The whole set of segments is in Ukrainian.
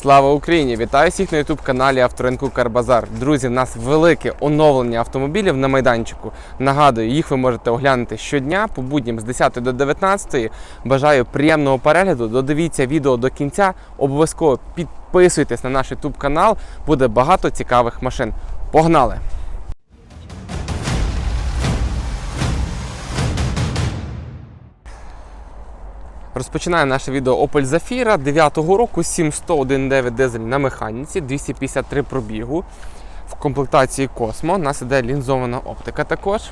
Слава Україні! Вітаю всіх на youtube каналі Авторинку Карбазар. Друзі, в нас велике оновлення автомобілів на майданчику. Нагадую, їх ви можете оглянути щодня по будням з 10 до 19. Бажаю приємного перегляду. Додивіться відео до кінця. Обов'язково підписуйтесь на наш youtube канал. Буде багато цікавих машин. Погнали! Розпочинає наше відео Opel Zafira 9-го року 7119 дизель на механіці, 253 пробігу. В комплектації Cosmo. У нас іде лінзована оптика також.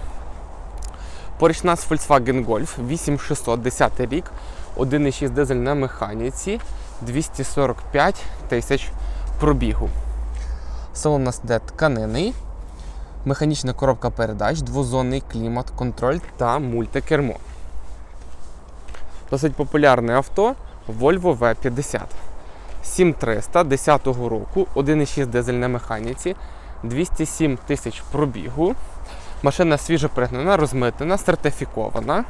Поруч нас Volkswagen Golf 8610 рік, 1,6 дизель на механіці, 245 тисяч пробігу. Салон у нас іде тканинний, механічна коробка передач, двозонний клімат, контроль та мультикермо. Досить популярне авто Volvo V50. 7300 10 року, 1,6 дизель на механіці, 207 тисяч пробігу. Машина свіжо пригнана, розмитнена, сертифікована.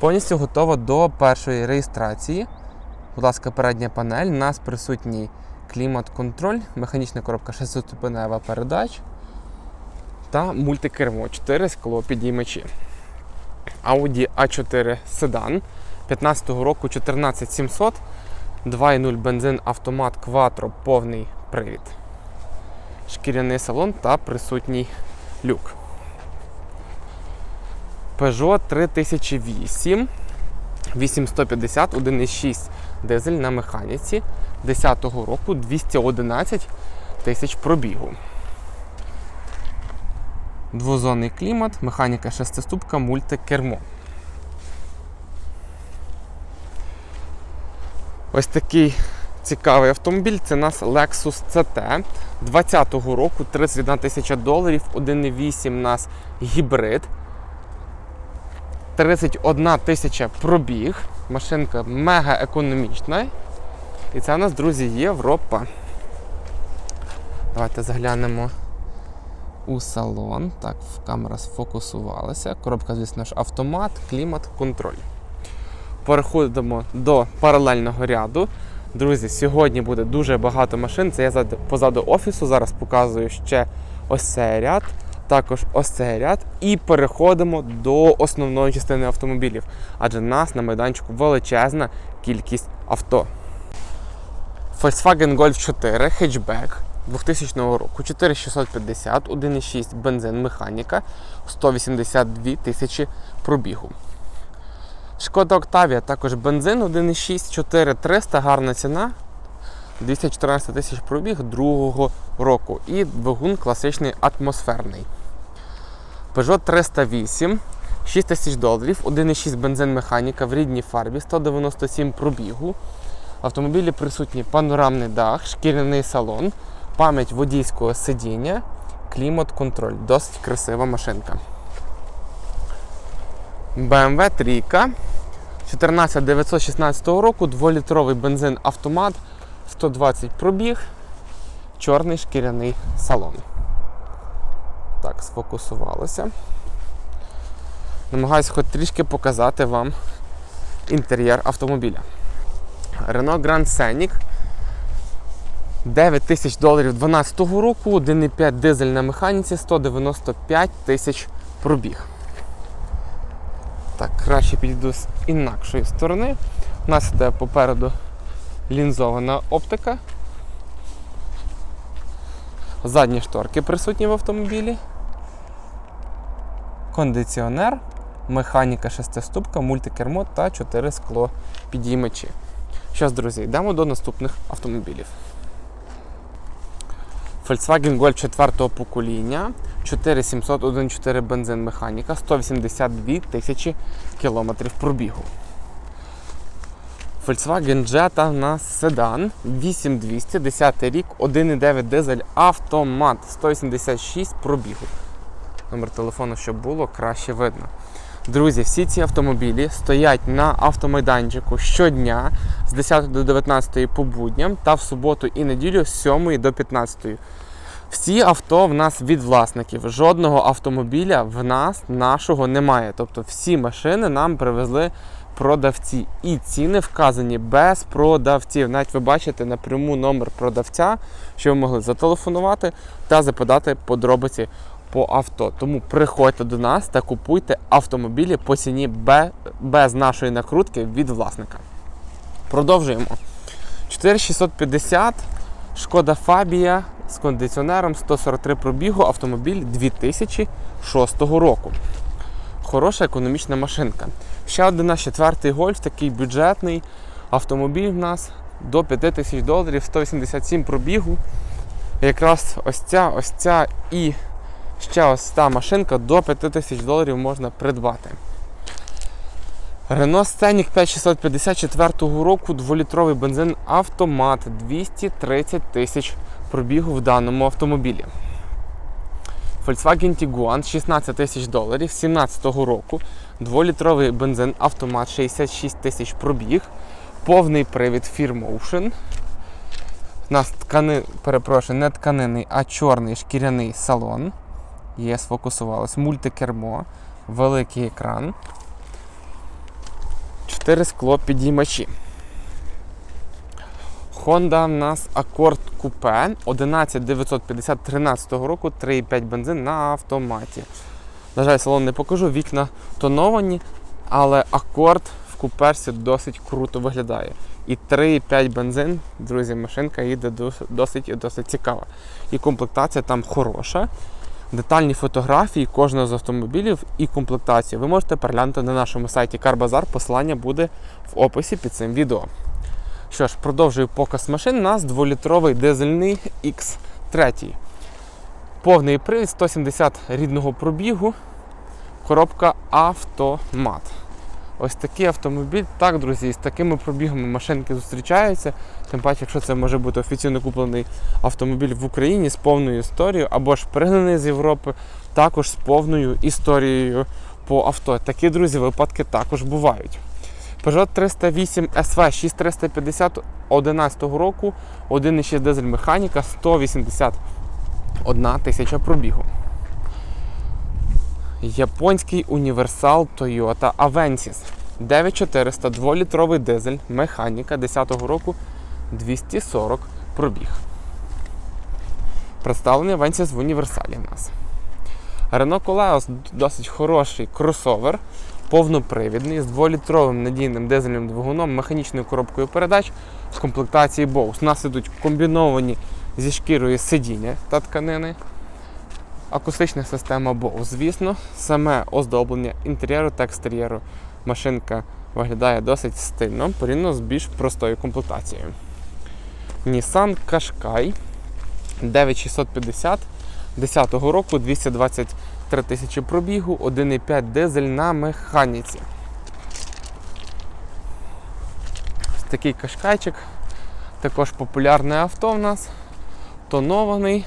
Повністю готова до першої реєстрації. Будь ласка, передня панель. У нас присутній клімат-контроль, механічна коробка 6-ступенева передач та мультикермо 4 скло підіймачі. Audi A4 седан 15-го року 14700, 2.0 бензин автомат Quattro, повний привід. Шкіряний салон та присутній люк. Peugeot 3008 8150 1.6 дизель на механіці 10-го року 211 тисяч пробігу. Двозонний клімат, механіка шестиступка, мультикермо. Ось такий цікавий автомобіль. Це у нас Lexus CT 20-го року, 31 тисяча доларів, 1,8 у нас гібрид. 31 тисяча пробіг. Машинка мега економічна. І це у нас, друзі, Європа. Давайте заглянемо у салон. Так, камера сфокусувалася. Коробка, звісно ж, автомат, клімат, контроль. Переходимо до паралельного ряду. Друзі, сьогодні буде дуже багато машин. Це я позаду офісу. Зараз показую ще ось цей ряд, також ось цей ряд. І переходимо до основної частини автомобілів. Адже в нас на майданчику величезна кількість авто. Volkswagen Golf 4 хетчбек 2000 року, 4650, 1,6 бензин механіка, 182 тисячі пробігу. Шкода Octavia також бензин 1,6, 4300, гарна ціна. 214 тисяч пробіг другого року. І двигун класичний атмосферний. Peugeot 308, 6 тисяч доларів, 1,6 бензин механіка в рідній фарбі, 197 пробігу. В автомобілі присутній панорамний дах, шкіряний салон, пам'ять водійського сидіння, клімат-контроль. Досить красива машинка. BMW 3 14916 року, 2-літровий бензин автомат, 120 пробіг, чорний шкіряний салон. Так, сфокусувалося. Намагаюся хоч трішки показати вам інтер'єр автомобіля. Renault Grand Scenic 9 тисяч доларів 2012 року, 1,5 дизель на механіці, 195 тисяч пробіг. Так, краще підійду з інакшої сторони. У нас йде попереду лінзована оптика. Задні шторки присутні в автомобілі. Кондиціонер, механіка шестиступка, мультикермо та 4 скло підіймачі. Ж, друзі, йдемо до наступних автомобілів. Volkswagen Golf 4 покоління, 4700 1.4 бензин механіка, 182 тисячі кілометрів пробігу. Volkswagen Jetta на седан 8200, 10 рік, 1.9 дизель автомат, 186 пробігу. Номер телефону, щоб було краще видно. Друзі, всі ці автомобілі стоять на автомайданчику щодня з 10 до 19 по будням та в суботу і неділю з 7 до 15. Всі авто в нас від власників. Жодного автомобіля в нас нашого немає. Тобто всі машини нам привезли продавці. І ціни вказані без продавців. Навіть ви бачите напряму номер продавця, що ви могли зателефонувати та запитати подробиці по авто. Тому приходьте до нас та купуйте автомобілі по ціні без нашої накрутки від власника. Продовжуємо. 4650 Шкода Фабія з кондиціонером 143 пробігу, автомобіль 2006 року. Хороша економічна машинка. Ще один наш четвертий гольф, такий бюджетний автомобіль в нас до 5000 доларів, 187 пробігу. Якраз ось ця, ось ця і ще ось та машинка до 5000 доларів можна придбати. Renault Scenic 5654 року 2-літровий бензин автомат 230 тисяч пробігу в даному автомобілі. Volkswagen Tiguan 16 тисяч доларів 17 року. 2-літровий бензин автомат 66 тисяч пробіг. Повний привід Motion. У нас ткани, перепрошую, не тканинний, а чорний шкіряний салон. Є, сфокусувалось. Мультикермо, великий екран. 4 скло підіймачі. Honda в нас Accord Coupe 11950 13 року, 3,5 бензин на автоматі. На жаль, салон не покажу, вікна тоновані, але Accord в куперсі досить круто виглядає. І 3,5 бензин, друзі, машинка їде досить досить цікава. І комплектація там хороша. Детальні фотографії кожного з автомобілів і комплектацію ви можете переглянути на нашому сайті CarBazaar, Посилання буде в описі під цим відео. Що ж, продовжую показ машин. У нас 2-літровий дизельний X3. Повний привід 170 рідного пробігу. Коробка автомат. Ось такий автомобіль. Так, друзі, з такими пробігами машинки зустрічаються. Тим паче, якщо це може бути офіційно куплений автомобіль в Україні з повною історією, або ж пригнаний з Європи, також з повною історією по авто. Такі, друзі, випадки також бувають. Peugeot 308 SV 6350 11 року, 1,6 дизель механіка, 181 тисяча пробігу. Японський універсал Toyota Avensis 9400 2-літровий дизель, механіка 10 року 240 пробіг. Представлений Avensis в універсалі в нас. Renault Koleos досить хороший кросовер, повнопривідний, з 2-літровим надійним дизельним двигуном, механічною коробкою передач в комплектації Bose. У нас ідуть комбіновані зі шкірою сидіння та тканини. Акустична система Bose, звісно, саме оздоблення інтер'єру та екстер'єру. Машинка виглядає досить стильно, порівняно з більш простою комплектацією. Nissan Qashqai 9650 10 року 223 тисячі пробігу, 1,5 дизель на механіці. Такий кашкайчик. Також популярне авто в нас. Тонований,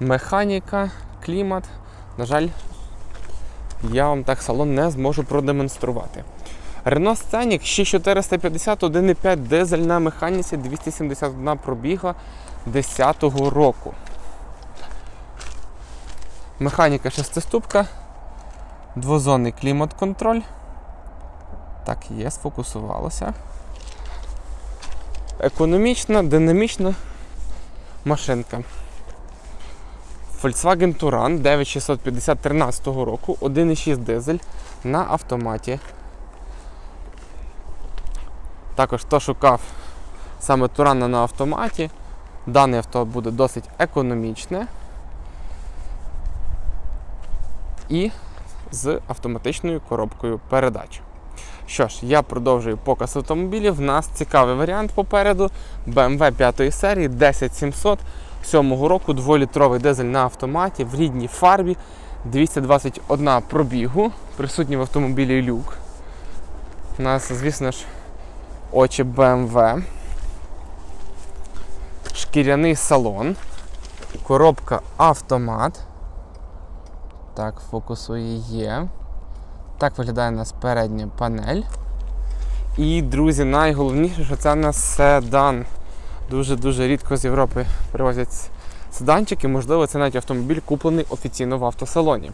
механіка, клімат. На жаль, я вам так салон не зможу продемонструвати. Renault Scenic 6450 1,5 дизель на механіці 271 пробіга 10 року. Механіка шестиступка, двозонний клімат-контроль. Так, є, сфокусувалося. Економічна, динамічна машинка. Volkswagen Touran 9650 13 року, 1,6 дизель на автоматі. Також хто шукав саме Турана на автоматі, дане авто буде досить економічне і з автоматичною коробкою передач. Що ж, я продовжую показ автомобілів. У нас цікавий варіант попереду. BMW 5 серії 10700 7 року, 2-літровий дизель на автоматі в рідній фарбі, 221 пробігу, присутній в автомобілі люк. У нас, звісно ж, очі BMW. Шкіряний салон, коробка автомат. Так, фокусує є. Так виглядає у нас передня панель. І, друзі, найголовніше, що це у нас седан. Дуже-дуже рідко з Європи привозять седанчики. Можливо, це навіть автомобіль куплений офіційно в автосалоні.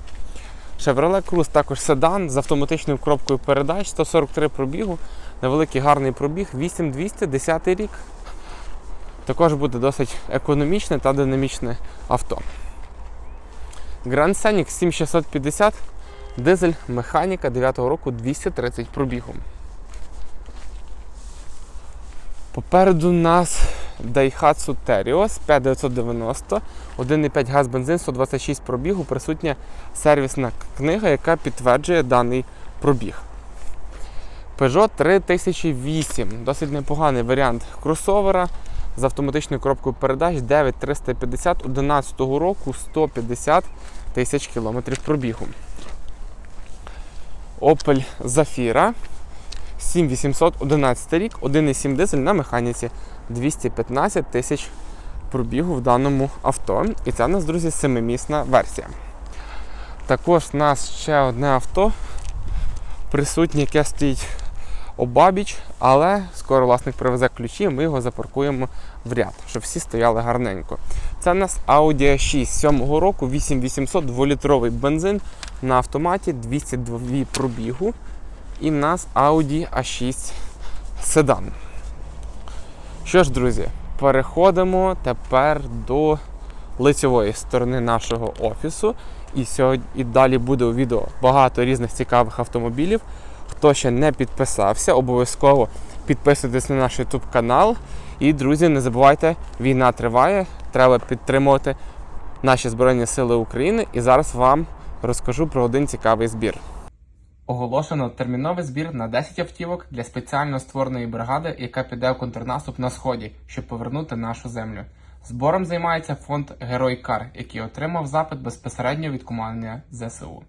Chevrolet Cruze також седан з автоматичною коробкою передач, 143 пробігу, невеликий гарний пробіг, 8200, 10 рік. Також буде досить економічне та динамічне авто. Grand Scenic 7650, дизель, механіка 9 року 230 пробігу. Попереду нас Daihatsu Terios 5990, 1,5 газ бензин, 126 пробігу, присутня сервісна книга, яка підтверджує даний пробіг. Peugeot 3008, досить непоганий варіант кросовера з автоматичною коробкою передач. 9350 11 року 150 тисяч кілометрів пробігу. Opel Zafira. 7811 рік, 1,7 дизель на механіці 215 тисяч пробігу в даному авто. І це в нас, друзі, семимісна версія. Також в нас ще одне авто присутнє, яке стоїть обабіч, але скоро власник привезе ключі, ми його запаркуємо в ряд, щоб всі стояли гарненько. Це в нас Audi 6 7-го року, 8800 2-літровий бензин на автоматі, 202 пробігу. І в нас Audi A6 седан. Що ж, друзі, переходимо тепер до лицевої сторони нашого офісу. І сьогодні і далі буде у відео багато різних цікавих автомобілів. Хто ще не підписався, обов'язково підписуйтесь на наш YouTube канал. І, друзі, не забувайте, війна триває. Треба підтримувати наші Збройні Сили України. І зараз вам розкажу про один цікавий збір. Оголошено терміновий збір на 10 автівок для спеціально створеної бригади, яка піде в контрнаступ на сході, щоб повернути нашу землю. Збором займається фонд Герой Кар, який отримав запит безпосередньо від командування ЗСУ.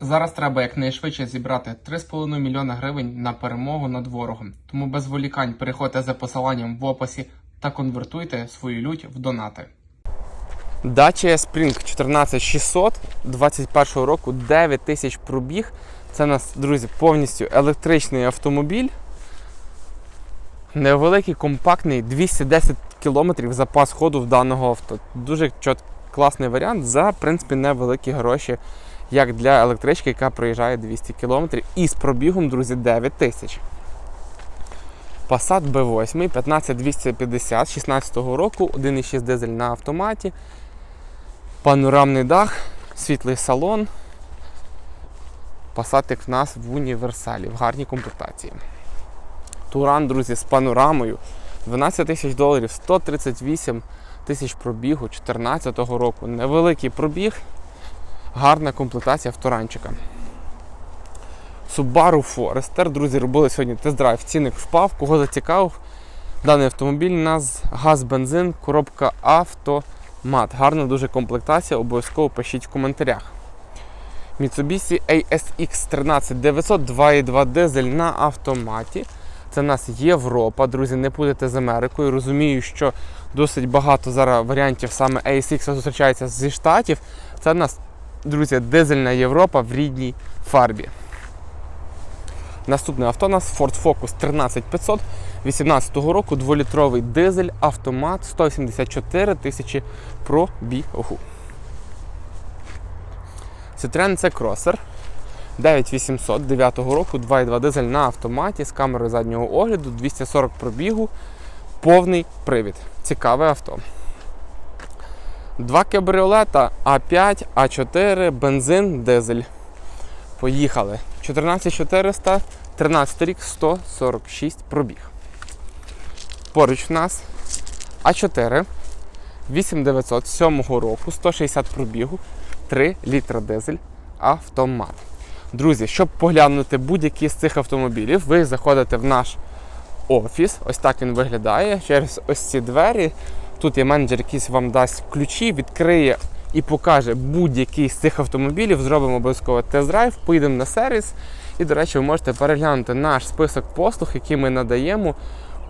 Зараз треба якнайшвидше зібрати 3,5 мільйона гривень на перемогу над ворогом. Тому без волікань переходьте за посиланням в описі та конвертуйте свою лють в донати. Dacia Spring 14600 21 року 9 тисяч пробіг. Це у нас, друзі, повністю електричний автомобіль. Невеликий, компактний, 210 км запас ходу в даного авто. Дуже чот, класний варіант за в принципі, невеликі гроші, як для електрички, яка проїжджає 200 км. І з пробігом, друзі, 9 тисяч. Passat B8 15250 16 року, 1,6 дизель на автоматі, панорамний дах, світлий салон. Пасатик в нас в універсалі, в гарній комплектації. Туран, друзі, з панорамою 12 тисяч доларів, 138 тисяч пробігу 2014 року. Невеликий пробіг, гарна комплектація в Туранчика. Subaru Forester, друзі, робили сьогодні тест-драйв, цінник впав, кого зацікавив. Даний автомобіль у нас газ, бензин, коробка автомат. Гарна дуже комплектація, обов'язково пишіть в коментарях. Mitsubishi ASX 13900 2.2 дизель на автоматі. Це в нас Європа, друзі, не будете з Америкою. Розумію, що досить багато зараз варіантів саме ASX зустрічається зі штатів. Це в нас, друзі, дизельна Європа в рідній фарбі. Наступне авто у нас Ford Focus 13500 18 року, 2-літровий дизель, автомат, 184 тисячі пробігу. Citroen C-Crosser 9800 9 року, 2,2 дизель на автоматі з камерою заднього огляду, 240 пробігу, повний привід. Цікаве авто. Два кабріолета А5, А4, бензин, дизель. Поїхали. 14400, 13 рік, 146 пробіг. Поруч в нас А4, 8900 7 року, 160 пробігу, 3 літра дизель, автомат. Друзі, щоб поглянути будь-який з цих автомобілів, ви заходите в наш офіс. Ось так він виглядає. Через ось ці двері. Тут є менеджер, який вам дасть ключі, відкриє і покаже будь-який з цих автомобілів. Зробимо обов'язково тест-драйв, поїдемо на сервіс. І, до речі, ви можете переглянути наш список послуг, які ми надаємо.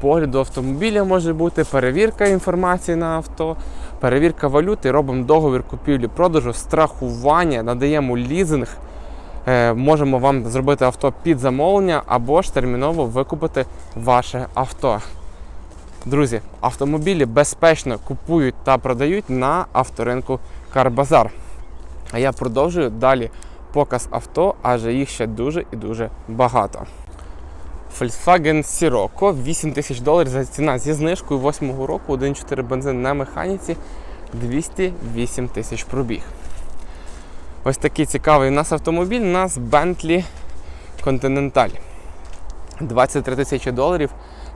Погляду автомобіля може бути, перевірка інформації на авто, перевірка валюти, робимо договір купівлі-продажу, страхування, надаємо лізинг. Е, Можемо вам зробити авто під замовлення або ж терміново викупити ваше авто. Друзі, автомобілі безпечно купують та продають на авторинку Карбазар. А я продовжую далі показ авто, адже їх ще дуже і дуже багато. Volkswagen Sirocco 8 тисяч доларів за ціна зі знижкою 8 року, 1.4 бензин на механіці, 208 тисяч пробіг. Ось такий цікавий у нас автомобіль, у нас Bentley Continental. 23 тисячі доларів,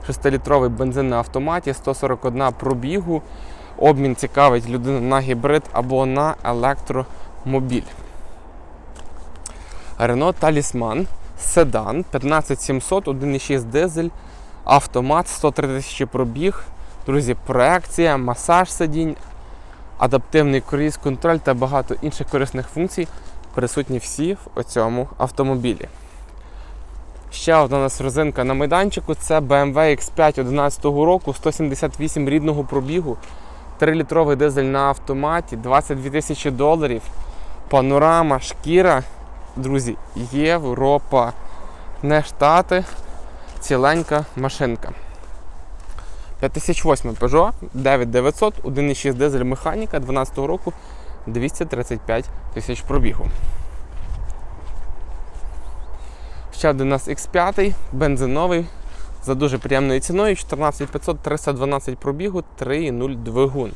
6-літровий бензин на автоматі, 141 пробігу. Обмін цікавить людину на гібрид або на електромобіль. Renault Talisman, седан, 15700, 1,6 дизель, автомат, 103 тисячі пробіг. Друзі, проекція, масаж сидінь, адаптивний круїз контроль та багато інших корисних функцій присутні всі в цьому автомобілі. Ще одна у нас розинка на майданчику це BMW X5 11 року, 178 рідного пробігу, 3-літровий дизель на автоматі, 22 тисячі доларів, панорама, шкіра. Друзі, Європа, не Штати, ціленька машинка. 5008 Peugeot 9900, 1,6 дизель механіка 12 року, 235 тисяч пробігу. Ще один у нас X5, бензиновий, за дуже приємною ціною, 14500, 312 пробігу, 3,0 двигун.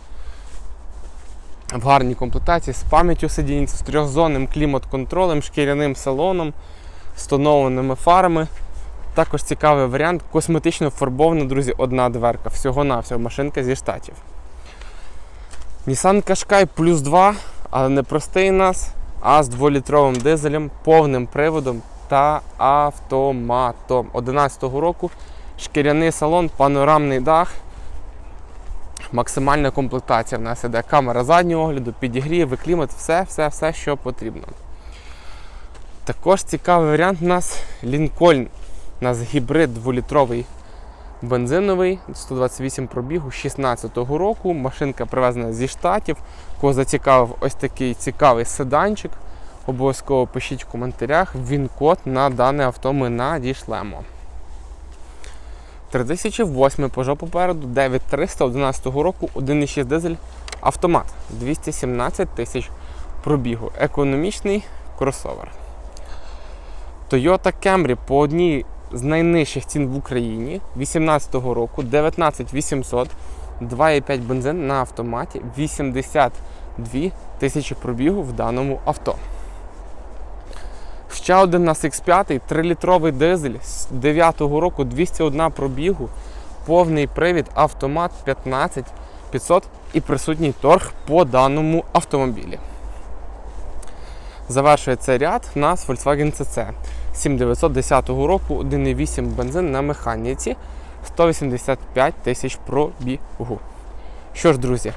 В гарній комплектації з пам'яттю сидінь, з трьохзонним клімат-контролем, шкіряним салоном, з тонованими фарами. Також цікавий варіант, косметично фарбована, друзі, одна дверка. Всього-навсього машинка зі штатів. Nissan Qashqai плюс 2, але не простий нас, а з 2-літровим дизелем, повним приводом та автоматом. 11 року шкіряний салон, панорамний дах. Максимальна комплектація в нас іде камера заднього огляду, підігрів, клімат, все, все, все, що потрібно. Також цікавий варіант у нас Lincoln. У нас гібрид 2-літровий бензиновий, 128 пробігу 16-го року. Машинка привезена зі штатів. Кого зацікавив ось такий цікавий седанчик. Обов'язково пишіть в коментарях. Він код на дане авто ми надішлемо. 3008 Peugeot попереду, 9300 11 року, 1,6 дизель автомат. 217 тисяч пробігу. Економічний кросовер. Toyota Camry по одній з найнижчих цін в Україні 2018 року 19800, 2,5 бензин на автоматі, 82 тисячі пробігу в даному авто. Ще один у нас X5, 3-літровий дизель з 9-го року 201 пробігу, повний привід, автомат 15500 і присутній торг по даному автомобілі. Завершує цей ряд у нас Volkswagen CC 7910 року, 1,8 бензин на механіці, 185 тисяч пробігу. Що ж, друзі,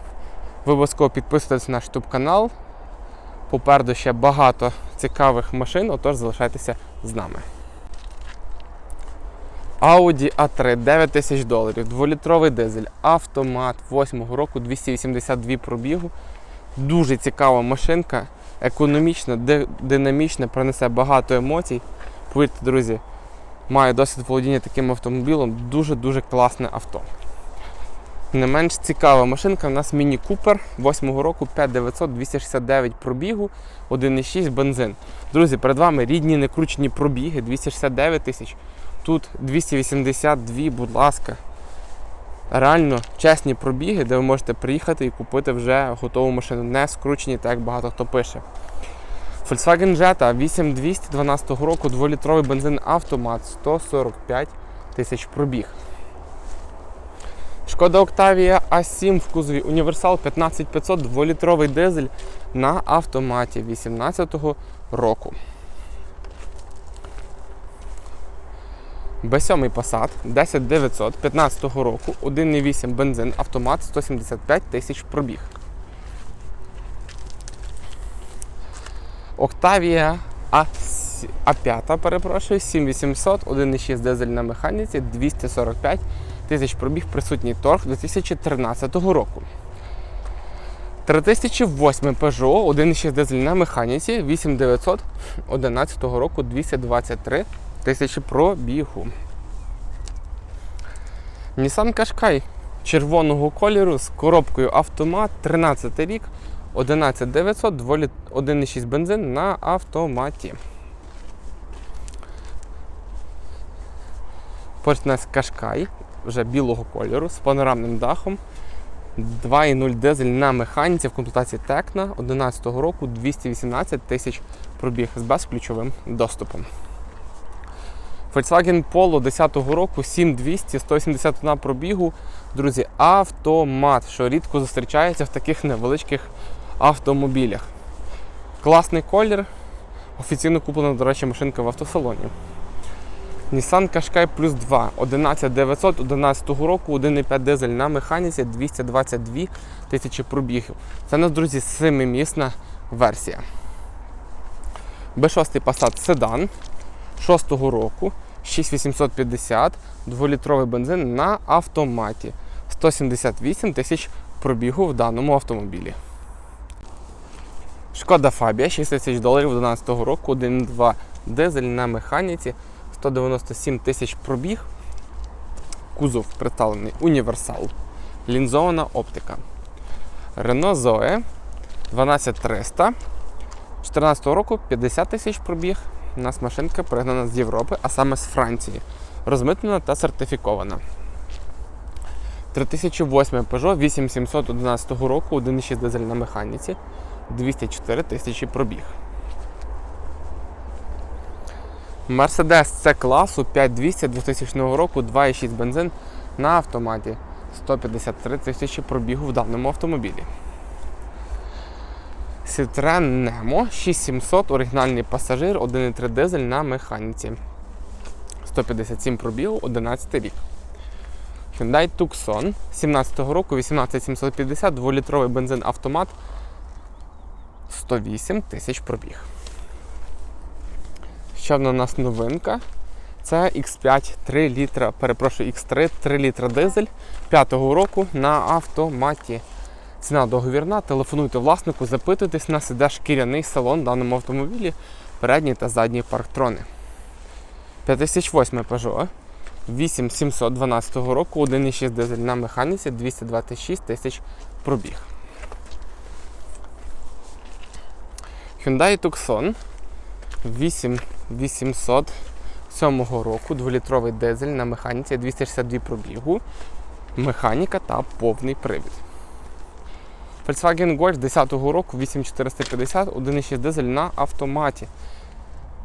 ви обов'язково підписуйтесь на наш YouTube канал. Попереду ще багато цікавих машин, отож залишайтеся з нами. Audi A3 9 тисяч доларів, 2-літровий дизель, автомат 8 року, 282 пробігу. Дуже цікава машинка, економічна, динамічна, принесе багато емоцій. Повірте, друзі, маю досвід володіння таким автомобілем, дуже-дуже класне авто. Не менш цікава машинка у нас Міні Купер 8-го року 5900 269 пробігу, 1,6 бензин. Друзі, перед вами рідні некручені пробіги 269 тисяч. Тут 282, будь ласка. Реально чесні пробіги, де ви можете приїхати і купити вже готову машину, не скручені, так як багато хто пише. Volkswagen Jetta 8200 12 року, 2-літровий бензин автомат, 145 тисяч пробіг. Шкода Octavia A7 в кузові Універсал 15500 2-літровий дизель на автоматі 18-го року. Б7 Passat 10900 15 року, 1,8 бензин, автомат 175 тисяч пробіг. A, A5, перепрошую, 7800, 1,6 дизель на механіці, 245 тисяч пробіг, присутній торг 2013 року. 3008 Peugeot, 1,6 дизель на механіці, 8900 11 року, 223 тисячі пробігу. Nissan Qashqai червоного кольору з коробкою автомат, 13 рік, 11900, 1,6 бензин на автоматі. Поряд у нас Кашкай вже білого кольору з панорамним дахом. 2,0 дизель на механіці в комплектації Текна 2011 року 218 тисяч пробіг з безключовим доступом. Volkswagen Polo 10 року 7200, 181 пробігу. Друзі, автомат, що рідко зустрічається в таких невеличких автомобілях. Класний колір. Офіційно куплена, до речі, машинка в автосалоні. Nissan Qashqai Plus 2 11900 11 року, 1,5 дизель на механіці 222 тисячі пробігів. Це у нас, друзі, семимісна версія. B6 Passat седан 6 року, 6850, 2-літровий бензин на автоматі. 178 тисяч пробігу в даному автомобілі. Шкода Фабія 6 тисяч доларів 2012 року, 1,2 дизель на механіці, 197 тисяч пробіг. Кузов представлений універсал. Лінзована оптика. Renault Zoe 12300. 2014 року 50 тисяч пробіг. У нас машинка пригнана з Європи, а саме з Франції. Розмитнена та сертифікована. 3008 Peugeot 8711 року, 1,6 дизель на механіці, 204 тисячі пробіг. Mercedes C класу 5200 2000 року, 2,6 бензин на автоматі. 153 тисячі пробігу в даному автомобілі. Citroen Nemo 6700, оригінальний пасажир, 1,3 дизель на механіці. 157 пробігу, 11 рік. Hyundai Tucson 17 року, 18750, 2-літровий бензин автомат. 108 тисяч пробіг. Ще одна у нас новинка. Це X5 3 літра, перепрошую, X3 3 літра дизель 5-го року на автоматі. Ціна договірна, телефонуйте власнику, запитуйтесь, на іде шкіряний салон в даному автомобілі, передній та задній парктрони. 5008 Peugeot 8712 року, 1,6 дизель на механіці, 226 тисяч пробіг. Hyundai Tucson 8807 року, 2-літровий дизель на механіці, 262 пробігу, механіка та повний привід. Volkswagen Golf 10-го року 8450, 1,6 дизель на автоматі.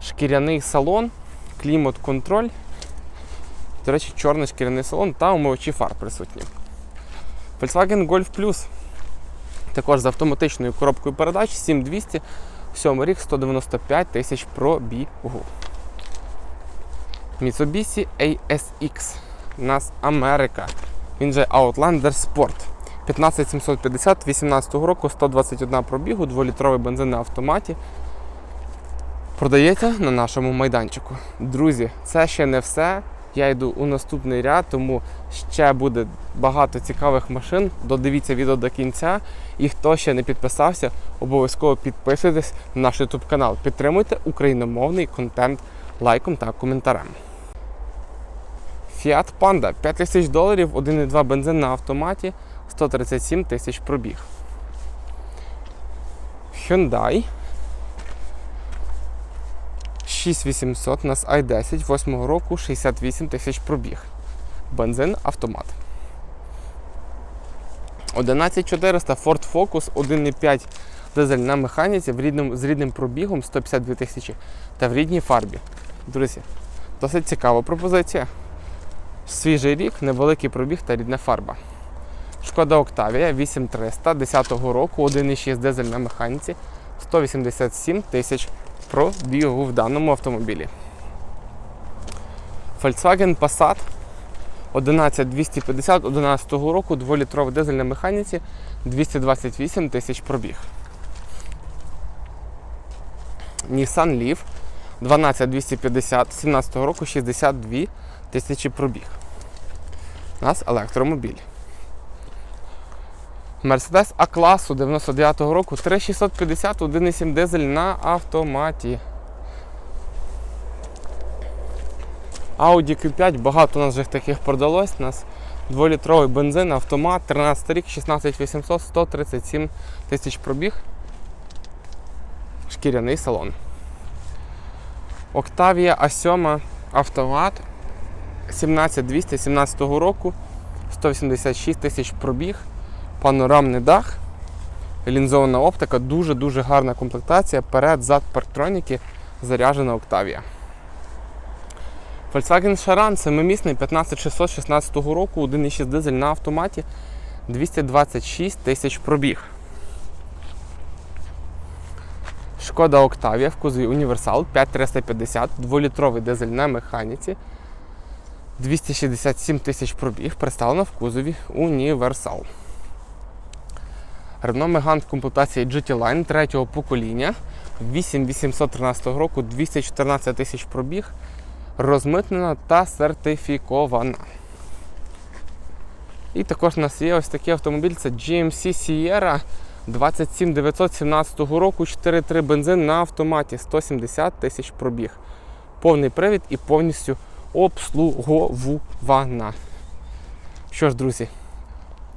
Шкіряний салон, клімат-контроль. До речі, чорний шкіряний салон та умивачі фар присутні. Volkswagen Golf Plus. Також з автоматичною коробкою передач 7200, 7 рік 195 тисяч пробігу. Mitsubishi ASX. У нас Америка. Він же Outlander Sport. 15750 18 року, 121 пробігу, 2-літровий бензин на автоматі. Продається на нашому майданчику. Друзі, це ще не все. Я йду у наступний ряд, тому ще буде багато цікавих машин. Додивіться відео до кінця. І хто ще не підписався, обов'язково підписуйтесь на наш YouTube канал. Підтримуйте україномовний контент лайком та коментарем. Fiat Panda 5 тисяч доларів, 1,2 бензин на автоматі, 137 тисяч пробіг. Hyundai 6800 у нас i10 8 року 68 тисяч пробіг. Бензин автомат. 11400 Ford Focus 1,5 дизель на механіці в рідному, з рідним пробігом 152 тисячі та в рідній фарбі. Друзі, досить цікава пропозиція. Свіжий рік, невеликий пробіг та рідна фарба. Шкода Октавія 8300 10 року, 1,6 дизель на механіці, 187 тисяч пробігу в даному автомобілі. Volkswagen Passat 11250 11 року, 2-літровий дизель на механіці, 228 тисяч пробіг. Nissan Leaf 12250 17 року, 62 тисячі пробіг. У нас електромобіль. Mercedes А-класу 99-го року 3650 1,7 дизель на автоматі. Audi Q5, багато у нас вже таких продалось. У нас Дволітровий бензин, автомат, 13 рік, 16800, 137 тисяч пробіг. Шкіряний салон. Octavia A7 автомат 17200 17 року, 186 тисяч пробіг, панорамний дах, лінзована оптика, дуже-дуже гарна комплектація. Перед, зад парктроніки, заряджена Octavia. Volkswagen Charan семимісний 15616 року, 1,6 дизель на автоматі, 226 тисяч пробіг. Шкода Octavia в кузові Універсал 5350, 2-літровий дизель на механіці. 267 тисяч пробіг, представлено в кузові Універсал. Renault Megane в комплектації GT Line третього покоління 8813 року, 214 тисяч пробіг, розмитнена та сертифікована. І також у нас є ось такий автомобіль, це GMC Sierra 27917 року, 4.3 бензин на автоматі, 170 тисяч пробіг. Повний привід і повністю обслуговувана. Що ж, друзі,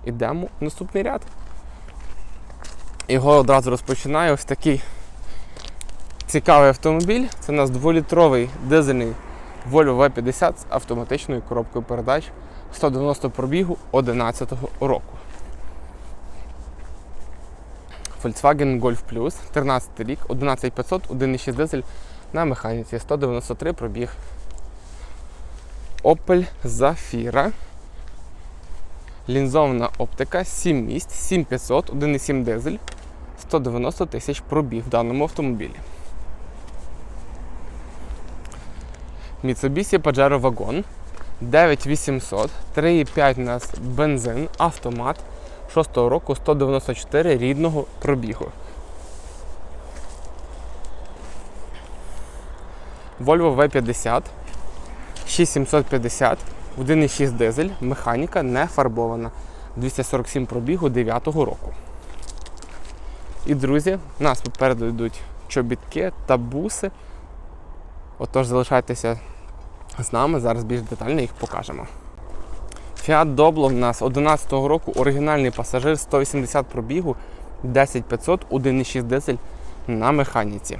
йдемо в наступний ряд. Його одразу розпочинаю ось такий цікавий автомобіль. Це у нас 2-літровий дизельний Volvo V50 з автоматичною коробкою передач 190 пробігу 2011 року. Volkswagen Golf Plus, 13 рік, 11500, 1,6 дизель на механіці, 193 пробіг. Opel Zafira. Лінзована оптика, 7 місць, 7500, 1,7 дизель, 190 тисяч пробіг в даному автомобілі. Mitsubishi Pajero Wagon 9800, 3,5 у нас бензин, автомат 6 року 194 рідного пробігу. Volvo V50 6750, 1,6 дизель, механіка не фарбована. 247 пробігу 9 року. І, друзі, нас попереду йдуть чобітки та буси. Отож, залишайтеся з нами, зараз більш детально їх покажемо. Fiat Doblo в нас 11 року оригінальний пасажир 180 пробігу, 10500, 1,6 дизель на механіці.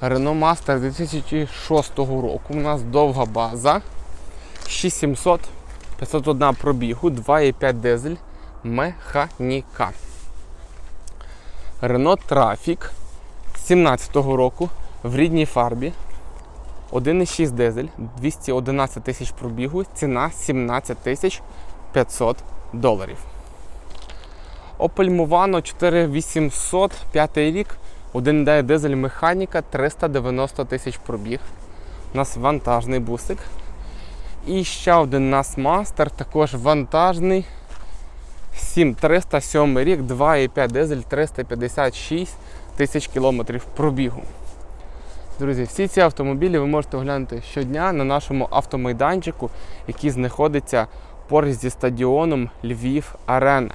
Renault Master 2006 року. У нас довга база. 6700, 501 пробігу, 2,5 дизель, механіка. Renault Trafic 17 року в рідній фарбі. 1,6 дизель, 211 тисяч пробігу, ціна 17 тисяч 500 доларів. Opel Movano 4800, 5 рік, 1,9 дизель механіка, 390 тисяч пробіг. У нас вантажний бусик. І ще один нас мастер, також вантажний. 7300, 7 рік, 2,5 дизель, 356 тисяч кілометрів пробігу. Друзі, всі ці автомобілі ви можете оглянути щодня на нашому автомайданчику, який знаходиться поруч зі стадіоном Львів Арена.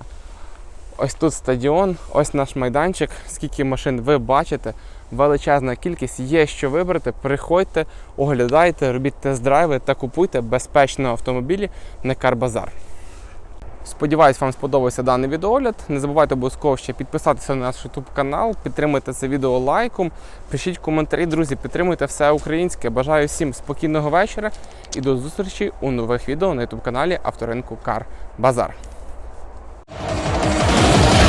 Ось тут стадіон, ось наш майданчик. Скільки машин ви бачите, величезна кількість, є що вибрати. Приходьте, оглядайте, робіть тест-драйви та купуйте безпечно автомобілі на Карбазар. Сподіваюсь, вам сподобався даний відеогляд. Не забувайте обов'язково ще підписатися на наш YouTube канал, підтримуйте це відео лайком, пишіть коментарі, друзі, підтримуйте все українське. Бажаю всім спокійного вечора і до зустрічі у нових відео на YouTube каналі Авторинку Кар Базар.